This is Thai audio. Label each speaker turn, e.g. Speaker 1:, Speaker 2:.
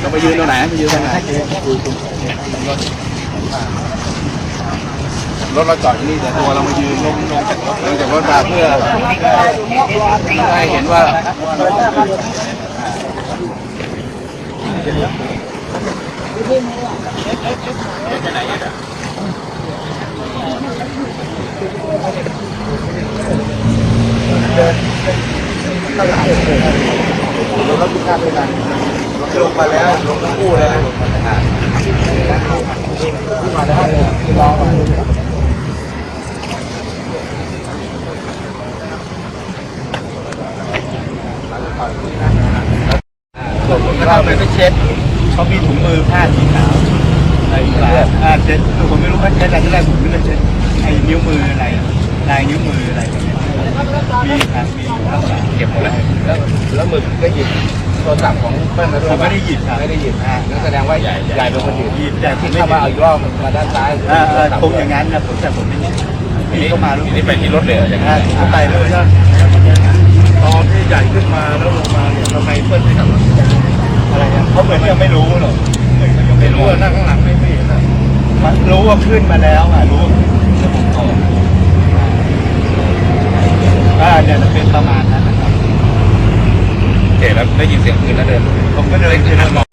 Speaker 1: เราไปยืนตรงไหนไปยืนตรงไหนรถเราจอดที่นี่แต่ตัวเรามายืนลงลงจากรถลงจากรถมาเพื่อให้เห็นว่า ลงมาแล้วลงทั้งคู่เลยนะก็ไปไปเช็ด
Speaker 2: เขามีถุงมือผ้าสีขาวอะไรขาวอ่าเช็ดผมไม่รู้ว่าเช็ดอะไรที่แรกผมนึกว่าเช็ดไอ้นิ้วมืออะไรลายนิ้วมืออะไรมีครับมีอยู่ครับ
Speaker 1: เก็บหมดแล้วแล้วแล้วมือก็หยิบ โทรศัพท์ของเพื่อนมาด้ว
Speaker 2: ผ
Speaker 1: ย
Speaker 2: มไม่ได้หยิบครับ
Speaker 1: ไม่ได้หยิบอะนั่นแสดงว่าใหญ่ใหญ่เป็นคนหยิบ
Speaker 2: หยิบแต่ผม
Speaker 1: ที่
Speaker 2: ไม่
Speaker 1: เข้า
Speaker 2: หยิบ
Speaker 1: มาเอาอีกรอบมาด้านซ้าย
Speaker 2: เออเออคงอย่างนั้นนะผมแต่ผมไม่หยิบพี่เข้ามาแล้ว
Speaker 1: นี่ไปที่รถเลยอย่าง
Speaker 2: อ่า
Speaker 1: นั้น
Speaker 2: ผมไปเลยว่า
Speaker 3: ตอนที่ใหญ่ขึ้นมาแล้วลงมาเนี่ยทำไมเพื่อนไม่ทำ
Speaker 2: อะไรนะเขาเหมือนยังไม่รู้หรอกเหมือนเขายัง
Speaker 3: ไม่
Speaker 2: ไม่
Speaker 3: รู้
Speaker 2: รู้
Speaker 3: ว่านั่งข้างหลังไม่ไม่เห็นอะ
Speaker 2: มันรู้ว่าขึ้นมาแล้วอะรู้ว่าขึ้นแล้วผมออกอ่าเนี่ยมันเป็นประมาณนั้นนะครับ
Speaker 1: โอเค แล้วได้ยินเสียงปืนแล้วเดิน
Speaker 2: ผมก็เดินขึ้นแล้ว